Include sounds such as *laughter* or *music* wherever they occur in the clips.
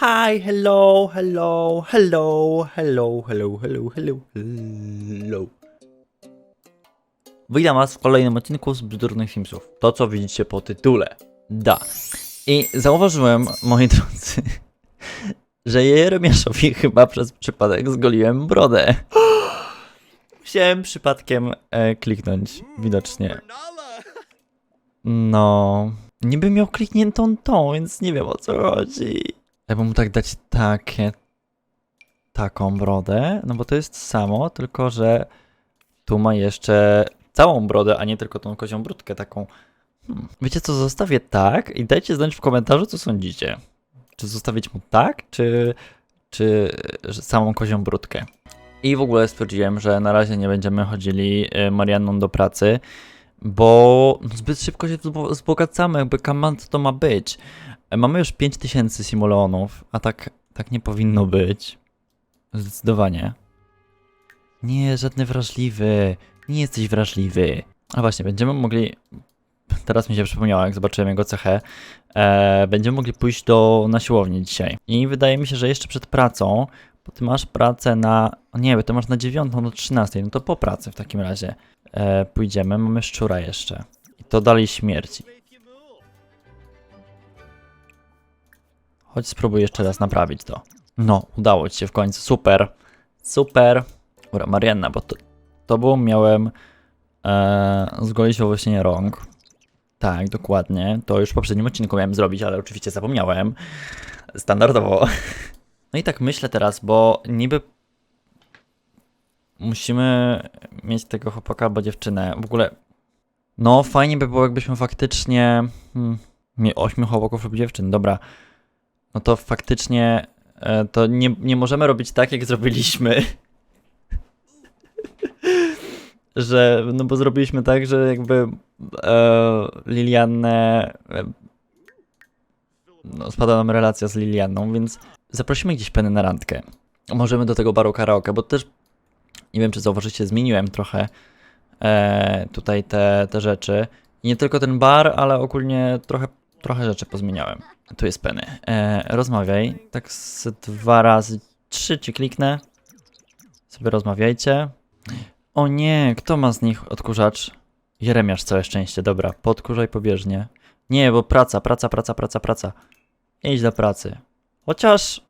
Hi, hello, hello, hello, hello, hello, hello, hello, hello. Witam was w kolejnym odcinku z Bzdurnych Simsów. To, co widzicie po tytule. Da. I zauważyłem, moi drodzy, *laughs* że Jeremiaszowi chyba przez przypadek zgoliłem brodę. *gasps* Musiałem przypadkiem e, kliknąć, widocznie. No, niby miał klikniętą tą, więc nie wiem o co chodzi. Jakby mu tak dać takie, taką brodę, no bo to jest samo, tylko że tu ma jeszcze całą brodę, a nie tylko tą kozią brudkę taką. Hmm. Wiecie co, zostawię tak i dajcie znać w komentarzu, co sądzicie. Czy zostawić mu tak, czy, czy samą kozią brudkę. I w ogóle stwierdziłem, że na razie nie będziemy chodzili y, Marianną do pracy, bo no, zbyt szybko się wzbo- wzbogacamy, jakby kaman to ma być. E, Mamy już 5000 simoleonów, a tak, tak nie powinno być. Zdecydowanie. Nie, żadny wrażliwy. Nie jesteś wrażliwy. A właśnie, będziemy mogli. Teraz mi się przypomniało, jak zobaczyłem jego cechę. E, będziemy mogli pójść do, na siłownię dzisiaj. I wydaje mi się, że jeszcze przed pracą, bo ty masz pracę na. Nie, bo ty masz na 9 do 13, no to po pracy w takim razie e, pójdziemy. Mamy szczura jeszcze. I to dalej śmierci. Chodź spróbuj jeszcze raz naprawić to. No, udało ci się w końcu. Super. Super. Dobra, Marianna, bo to, tobą miałem e, zgolić owłosienie rąk. Tak, dokładnie. To już w poprzednim odcinku miałem zrobić, ale oczywiście zapomniałem. Standardowo. *laughs* No i tak myślę teraz, bo niby musimy mieć tego chłopaka albo dziewczynę. W ogóle, no fajnie by było, jakbyśmy faktycznie hmm, mieli ośmiu chłopaków lub dziewczyn. Dobra, no to faktycznie e, to nie, nie możemy robić tak, jak zrobiliśmy. *laughs* że, no bo zrobiliśmy tak, że jakby e, Liliannę e, no, spada nam relacja z Lilianną, więc zaprosimy gdzieś Penny na randkę. Możemy do tego baru karaoke, bo też nie wiem, czy zauważycie, zmieniłem trochę e, tutaj te, te rzeczy. I nie tylko ten bar, ale ogólnie trochę, trochę rzeczy pozmieniałem. Tu jest Penny. E, rozmawiaj. Tak z dwa razy, trzy ci kliknę. Sobie rozmawiajcie. O nie, kto ma z nich odkurzacz? Jeremiasz, całe szczęście, dobra. Podkurzaj pobieżnie. Nie, bo praca, praca, praca, praca, praca. Idź do pracy. Chociaż...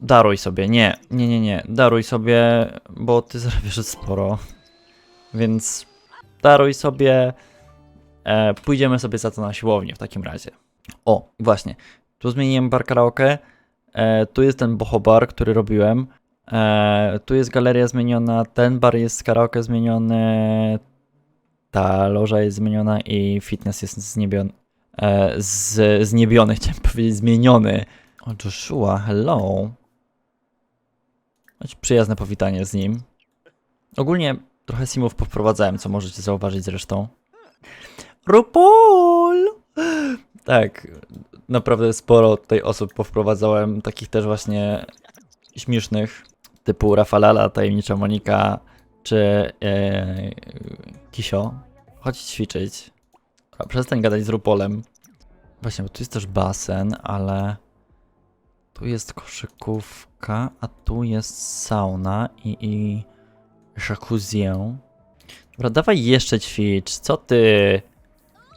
Daruj sobie, nie, nie, nie, nie. Daruj sobie, bo ty *laughs* zarabiasz sporo. Więc daruj sobie. E, pójdziemy sobie za to na siłownię w takim razie. O, właśnie. Tu zmieniłem bar karaoke. E, tu jest ten bohobar, który robiłem. E, tu jest galeria zmieniona. Ten bar jest z karaoke zmieniony. Ta loża jest zmieniona i fitness jest zniebiony. E, z, zniebiony, *laughs* chciałem powiedzieć, zmieniony. O, Joshua, hello. Choć przyjazne powitanie z nim. Ogólnie trochę simów powprowadzałem, co możecie zauważyć zresztą. RuPaul! Tak, naprawdę sporo tutaj osób powprowadzałem, takich też właśnie śmiesznych, typu Rafalala, Tajemnicza Monika, czy e, Kisio. Chodź ćwiczyć. Dobra, Przestań gadać z Rupolem. Właśnie, bo tu jest też basen, ale tu jest koszykówka, a tu jest sauna i, i jacuzzię. Dobra, dawaj jeszcze ćwicz. Co ty?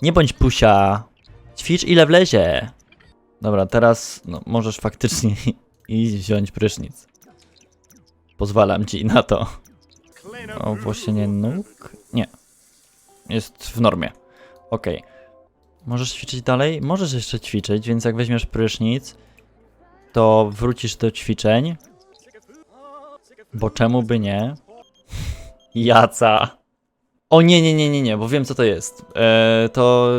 Nie bądź pusia. Ćwicz ile wlezie. Dobra, teraz no, możesz faktycznie *laughs* iść wziąć prysznic. Pozwalam ci na to. O, włosienie nóg? Nie. Jest w normie. Okej. Możesz ćwiczyć dalej? Możesz jeszcze ćwiczyć, więc jak weźmiesz prysznic, to wrócisz do ćwiczeń. Bo czemu by nie? *laughs* Jaca. O nie, nie, nie, nie, nie, bo wiem co to jest. E, to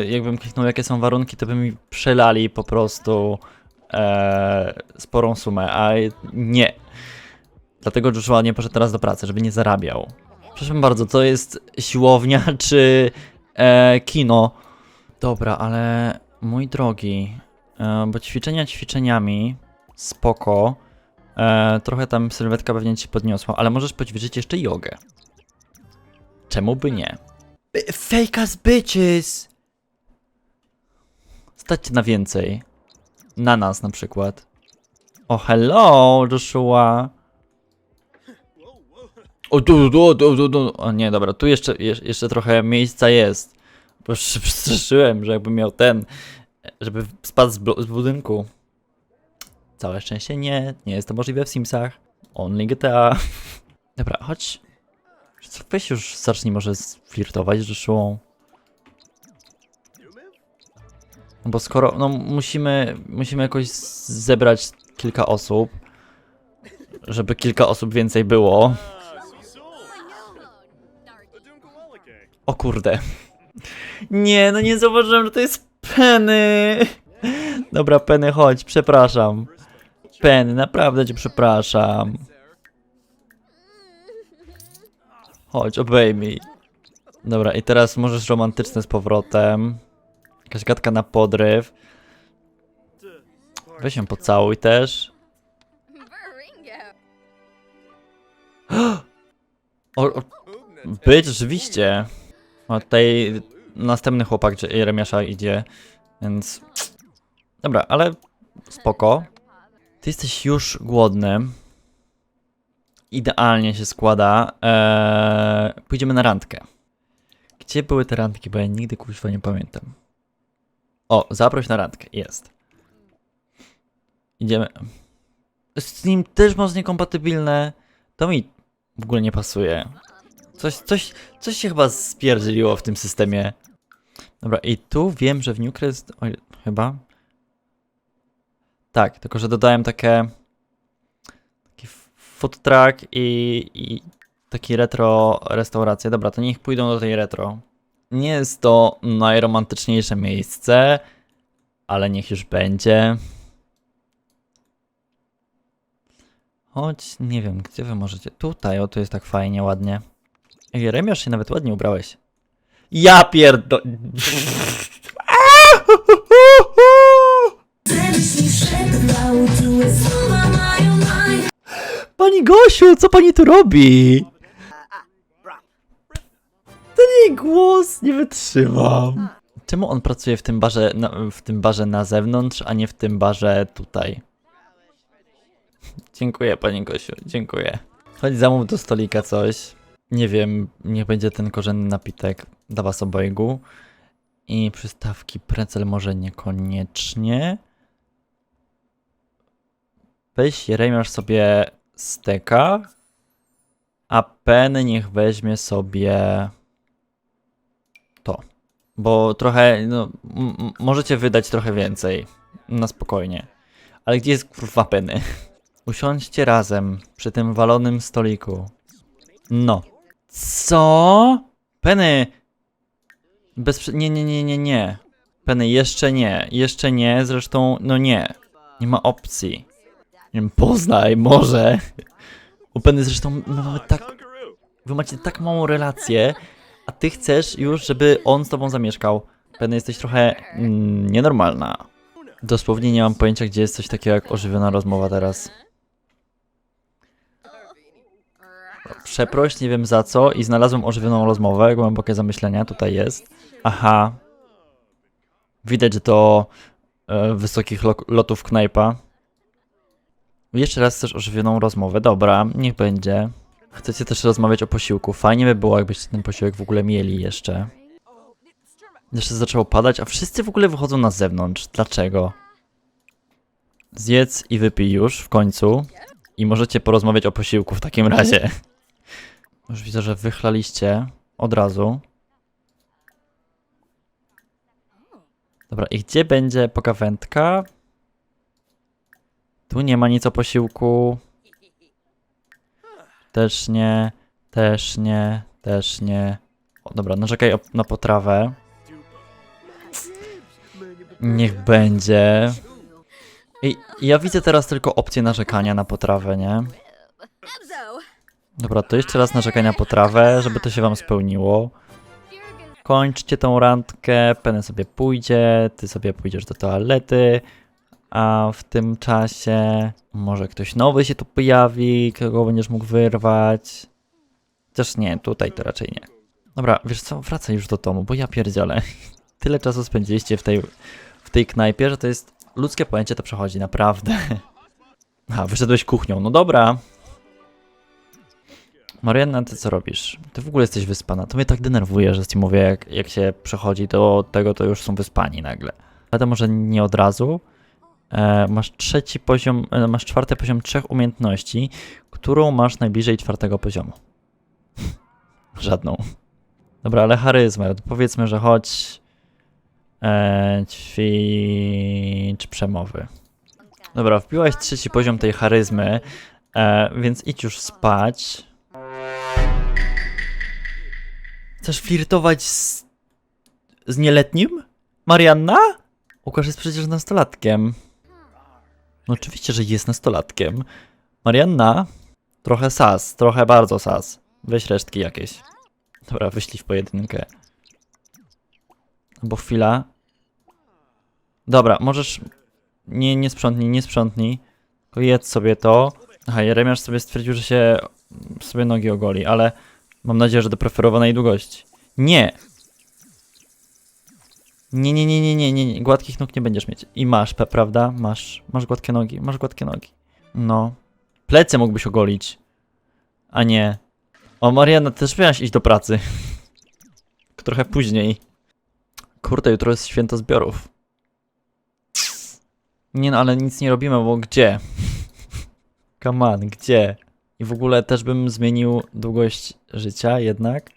e, jakbym kliknął jakie są warunki, to by mi przelali po prostu e, sporą sumę, a nie. Dlatego Joshua nie poszedł teraz do pracy, żeby nie zarabiał. Przepraszam bardzo, to jest siłownia *laughs* czy e, kino? Dobra, ale mój drogi, e, bo ćwiczenia ćwiczeniami, spoko. E, trochę tam sylwetka pewnie ci podniosła, ale możesz poćwiczyć jeszcze jogę. Czemu by nie? Fake ass bitches! Stać na więcej. na nas na przykład. O, hello, Joshua. O, tu, tu, tu, tu, tu. O nie, dobra, tu jeszcze, jeż- jeszcze trochę miejsca jest. Bo się *laughs* przestraszyłem, że jakbym miał ten, żeby spadł z, blo- z budynku. Całe szczęście nie, nie jest to możliwe w Simsach. Only GTA. *laughs* Dobra, chodź. Weź już zacznij może flirtować z Joshuą. No bo skoro, no musimy, musimy jakoś zebrać kilka osób, żeby kilka osób więcej było. O kurde. Nie, no nie zauważyłem, że to jest Penny. Dobra, Penny, chodź, przepraszam. Penny, naprawdę cię przepraszam. Chodź, obejmij. Dobra, i teraz możesz romantyczne z powrotem. Jakaś gadka na podryw. Weź ją pocałuj też. *gasps* O, o, być, rzeczywiście. O, tutaj następny chłopak Jeremiasza idzie, więc... Dobra, ale spoko. Ty jesteś już głodny. Idealnie się składa. Eee, pójdziemy na randkę. Gdzie były te randki, bo ja nigdy kuźwa nie pamiętam. O, zaproś na randkę, jest. Idziemy. Z nim też masz niekompatybilne. To mi w ogóle nie pasuje. Coś, coś, coś się chyba spierdzieliło w tym systemie. Dobra, i tu wiem, że w Newcrest... Chyba... Tak, tylko że dodałem takie... Food truck i, i taki retro restaurację. Dobra, to niech pójdą do tej retro. Nie jest to najromantyczniejsze miejsce, ale niech już będzie. Chodź, nie wiem, gdzie wy możecie. Tutaj, o, tu jest tak fajnie, ładnie. Jeremiasz się nawet ładnie ubrałeś. Ja pierdo... *laughs* Co pani tu robi? Ten jej głos, nie wytrzymam. Czemu on pracuje w tym barze na, w tym barze na zewnątrz, a nie w tym barze tutaj? Dziękuję, pani Gosiu, dziękuję. Chodź zamów do stolika coś. Nie wiem, niech będzie ten korzenny napitek dla was obojgu. I przystawki precel może niekoniecznie. Weź Jeremiasz sobie steka, a Penny niech weźmie sobie to. Bo trochę, no, możecie wydać trochę więcej. Na spokojnie. Ale gdzie jest kurwa Penny? *laughs* Usiądźcie razem przy tym walonym stoliku. No. Co? Penny! Bez... Nie, nie, nie, nie, nie. Penny, jeszcze nie. Jeszcze nie, zresztą, no nie. Nie ma opcji. Nie wiem, poznaj, może. U Penny zresztą my mamy tak... Wy macie tak małą relację, a ty chcesz już, żeby on z tobą zamieszkał. Penny, jesteś trochę mm, nienormalna. Dosłownie nie mam pojęcia, gdzie jest coś takiego jak ożywiona rozmowa teraz. Przeproś, nie wiem za co i znalazłem ożywioną rozmowę, głębokie zamyślenia, tutaj jest. Aha. Widać, że to e, wysokich lo lotów knajpa. Jeszcze raz chcesz ożywioną rozmowę, dobra, niech będzie. Chcecie też rozmawiać o posiłku, fajnie by było, jakbyście ten posiłek w ogóle mieli jeszcze. Jeszcze zaczęło padać, a wszyscy w ogóle wychodzą na zewnątrz. Dlaczego? Zjedz i wypij już w końcu. I możecie porozmawiać o posiłku w takim razie. *laughs* Już widzę, że wychlaliście od razu. Dobra, i gdzie będzie pogawędka? Tu nie ma nic o posiłku. Też nie, też nie, też nie. O, dobra, narzekaj o- na potrawę. Niech będzie. I ja widzę teraz tylko opcję narzekania na potrawę, nie? Dobra, to jeszcze raz narzekaj na potrawę, żeby to się wam spełniło. Kończcie tą randkę, Penny sobie pójdzie, ty sobie pójdziesz do toalety, a w tym czasie może ktoś nowy się tu pojawi, kogo będziesz mógł wyrwać. Chociaż nie, tutaj to raczej nie. Dobra, wiesz co, wracaj już do domu, bo ja pierdzielę. *laughs* Tyle czasu spędziliście w tej, w tej knajpie, że to jest ludzkie pojęcie to przechodzi, naprawdę. *laughs* A, wyszedłeś kuchnią, no dobra. Marianna, ty co robisz? Ty w ogóle jesteś wyspana. To mnie tak denerwuje, że ci mówię, jak, jak się przechodzi do tego, to już są wyspani nagle. Ale to może nie od razu. E, masz trzeci poziom, e, masz czwarty poziom trzech umiejętności, którą masz najbliżej czwartego poziomu. *laughs* Żadną. Dobra, ale charyzmę. Powiedzmy, że chodź. E, ćwicz przemowy. Dobra, wbiłaś trzeci poziom tej charyzmy, e, więc idź już spać. Chcesz flirtować z, z nieletnim? Marianna? Łukasz jest przecież nastolatkiem. No oczywiście, że jest nastolatkiem. Marianna? Trochę sas, trochę bardzo sas. Weź resztki jakieś. Dobra, wyślij w pojedynkę. Bo chwila. Dobra, możesz... Nie, nie sprzątnij, nie sprzątnij. Tylko jedz sobie to. Aha, Jeremiasz sobie stwierdził, że się sobie nogi ogoli, ale mam nadzieję, że do preferowanej długości. Nie! Nie, nie, nie, nie, nie, nie, nie. Gładkich nóg nie będziesz mieć. I masz, prawda? Masz, masz gładkie nogi, masz gładkie nogi. No. Plecy mógłbyś ogolić. A nie. O, Mariana, też miałaś iść do pracy. *laughs* Trochę później. Kurde, jutro jest święto zbiorów. Nie no, ale nic nie robimy, bo gdzie? *laughs* Come on, gdzie? I w ogóle też bym zmienił długość życia jednak.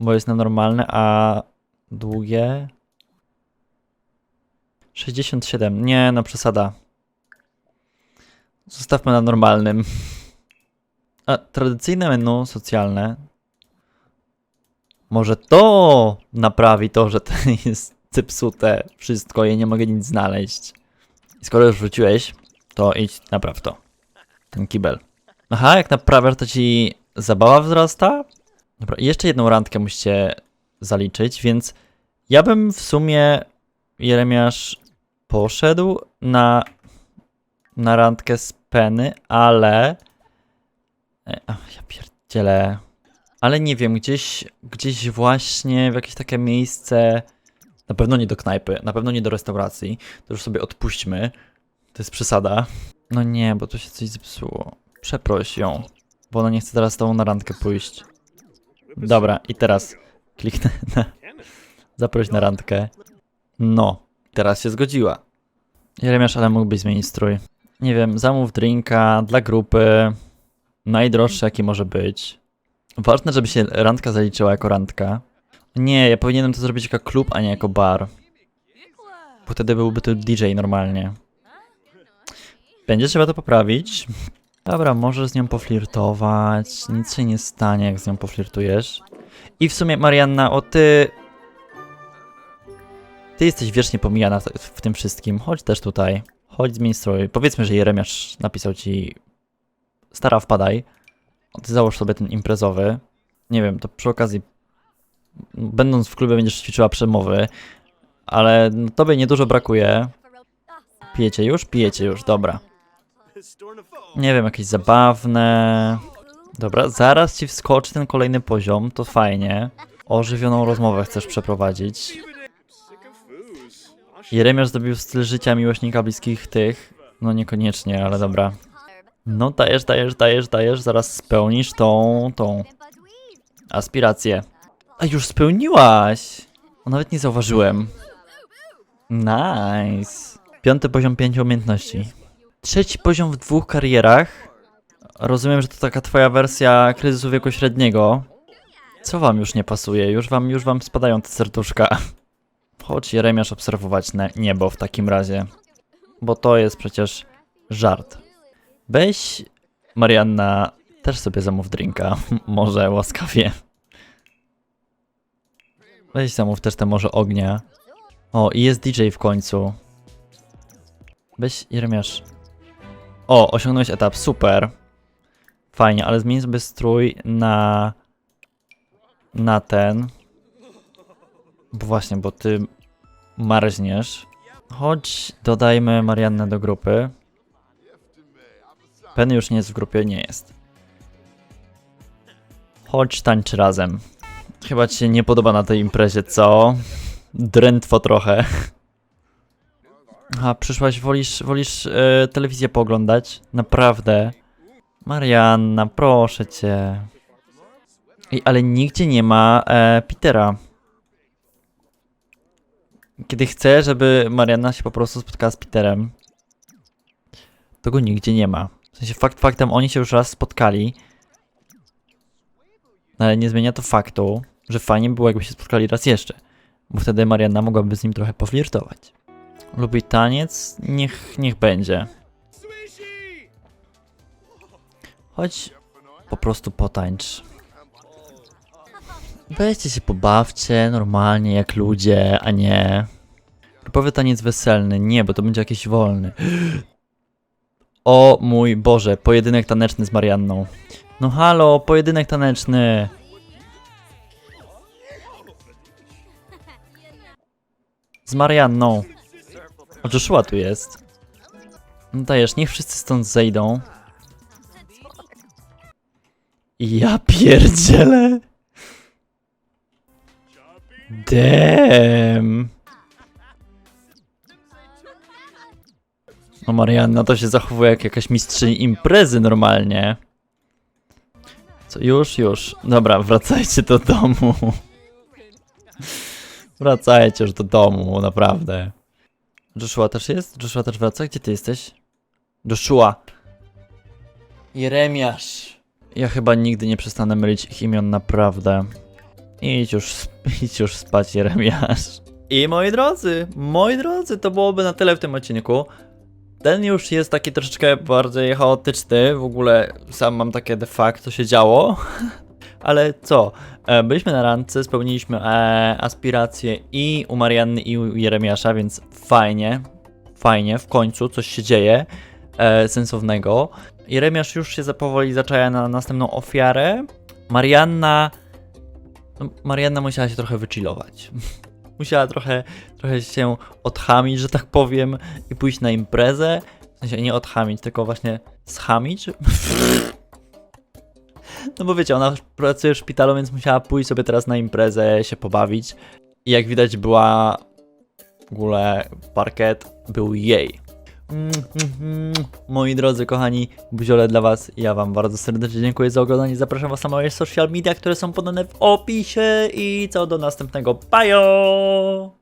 Bo jest na normalne, a długie... 67. Nie, no przesada. Zostawmy na normalnym. A tradycyjne menu socjalne. Może to naprawi to, że to *laughs* jest zepsute wszystko i nie mogę nic znaleźć. I skoro już wróciłeś, to idź napraw to. Ten kibel. Aha, jak naprawiasz, to ci zabawa wzrasta? Dobra, jeszcze jedną randkę musicie zaliczyć, więc ja bym w sumie, Jeremiasz, poszedł na, na randkę z Penny, ale... E, Ach, ja pierdzielę. Ale nie wiem, gdzieś, gdzieś właśnie w jakieś takie miejsce... Na pewno nie do knajpy, na pewno nie do restauracji. To już sobie odpuśćmy. To jest przesada. No nie, bo tu się coś zepsuło. Przeproś ją, bo ona nie chce teraz z tobą na randkę pójść. Dobra, i teraz kliknę *laughs* na zaproś na randkę. No, teraz się zgodziła. Jeremiasz, ale mógłbyś zmienić strój. Nie wiem, zamów drinka dla grupy. Najdroższy jaki może być. Ważne, żeby się randka zaliczyła jako randka. Nie, ja powinienem to zrobić jako klub, a nie jako bar. Bo wtedy byłby to DJ normalnie. Będzie trzeba to poprawić. Dobra, możesz z nią poflirtować. Nic się nie stanie, jak z nią poflirtujesz. I w sumie, Marianna, o ty. Ty jesteś wiecznie pomijana w, w tym wszystkim. Chodź też tutaj. Chodź zmień strój. Powiedzmy, że Jeremiasz napisał ci. Stara, wpadaj. Ty załóż sobie ten imprezowy. Nie wiem, to przy okazji. Będąc w klubie, będziesz ćwiczyła przemowy. Ale no, tobie niedużo brakuje. Pijecie już? Pijecie już, dobra. Nie wiem, jakieś zabawne. Dobra, zaraz ci wskoczy ten kolejny poziom, to fajnie. Ożywioną rozmowę chcesz przeprowadzić. Jeremiasz zdobił styl życia miłośnika bliskich tych. No niekoniecznie, ale dobra. No dajesz, dajesz, dajesz, dajesz, zaraz spełnisz tą, tą aspirację. A już spełniłaś! O, nawet nie zauważyłem. Nice. Piąty poziom pięciu umiejętności. Trzeci poziom w dwóch karierach. Rozumiem, że to taka twoja wersja kryzysu wieku średniego. Co wam już nie pasuje? Już wam, już wam spadają te serduszka. *laughs* Chodź Jeremiasz obserwować niebo w takim razie. Bo to jest przecież żart. Weź Marianna, też sobie zamów drinka. *laughs* może łaskawie. Weź zamów też te może ognia. O, i jest DJ w końcu. Weź Jeremiasz. O, osiągnąłeś etap, super. Fajnie, ale zmień sobie strój na... Na ten. Bo właśnie, bo ty marzniesz. Chodź, dodajmy Mariannę do grupy. Penny już nie jest w grupie, nie jest. Chodź, tańczy razem. Chyba ci się nie podoba na tej imprezie, co? Drętwo trochę. Aha, przyszłaś, wolisz, wolisz e, telewizję pooglądać? Naprawdę. Marianna, proszę cię. Ale nigdzie nie ma e, Petera. Kiedy chcę, żeby Marianna się po prostu spotkała z Peterem, to go nigdzie nie ma. W sensie fakt faktem, oni się już raz spotkali, no ale nie zmienia to faktu, że fajnie by było, jakby się spotkali raz jeszcze, bo wtedy Marianna mogłaby z nim trochę poflirtować. Lubi taniec? Niech, niech będzie. Chodź po prostu potańcz. Weźcie się pobawcie normalnie jak ludzie, a nie... Grupowy taniec weselny. Nie, bo to będzie jakiś wolny. *gasps* O mój Boże, pojedynek taneczny z Marianną. No halo, pojedynek taneczny. Z Marianną. O, Joshua tu jest. No dajesz, niech wszyscy stąd zejdą. Ja pierdzielę. Damn. No Marianna to się zachowuje jak jakaś mistrzyni imprezy normalnie. Co, już, już. Dobra, wracajcie do domu. Wracajcie już do domu, naprawdę. Joshua też jest? Joshua też wraca? Gdzie ty jesteś? Joshua. Jeremiasz. Ja chyba nigdy nie przestanę mylić ich imion, naprawdę. Idź już, *laughs* idź już spać, Jeremiasz. I moi drodzy, moi drodzy, to byłoby na tyle w tym odcinku. Ten już jest taki troszeczkę bardziej chaotyczny, w ogóle sam mam takie de facto, się działo. *laughs* Ale co? E, Byliśmy na randce, spełniliśmy e, aspiracje i u Marianny, i u Jeremiasza, więc fajnie, fajnie, w końcu coś się dzieje e, sensownego. Jeremiasz już się powoli zaczaja na następną ofiarę. Marianna. No, Marianna musiała się trochę wychillować. *laughs* musiała trochę, trochę się odchamić, że tak powiem, i pójść na imprezę. W sensie nie odchamić, tylko właśnie schamić. *laughs* No bo wiecie, ona pracuje w szpitalu, więc musiała pójść sobie teraz na imprezę, się pobawić. I jak widać była w ogóle parket był jej. Moi drodzy, kochani, buziole dla was. Ja wam bardzo serdecznie dziękuję za oglądanie. Zapraszam was na moje social media, które są podane w opisie. I co do następnego. Bajo!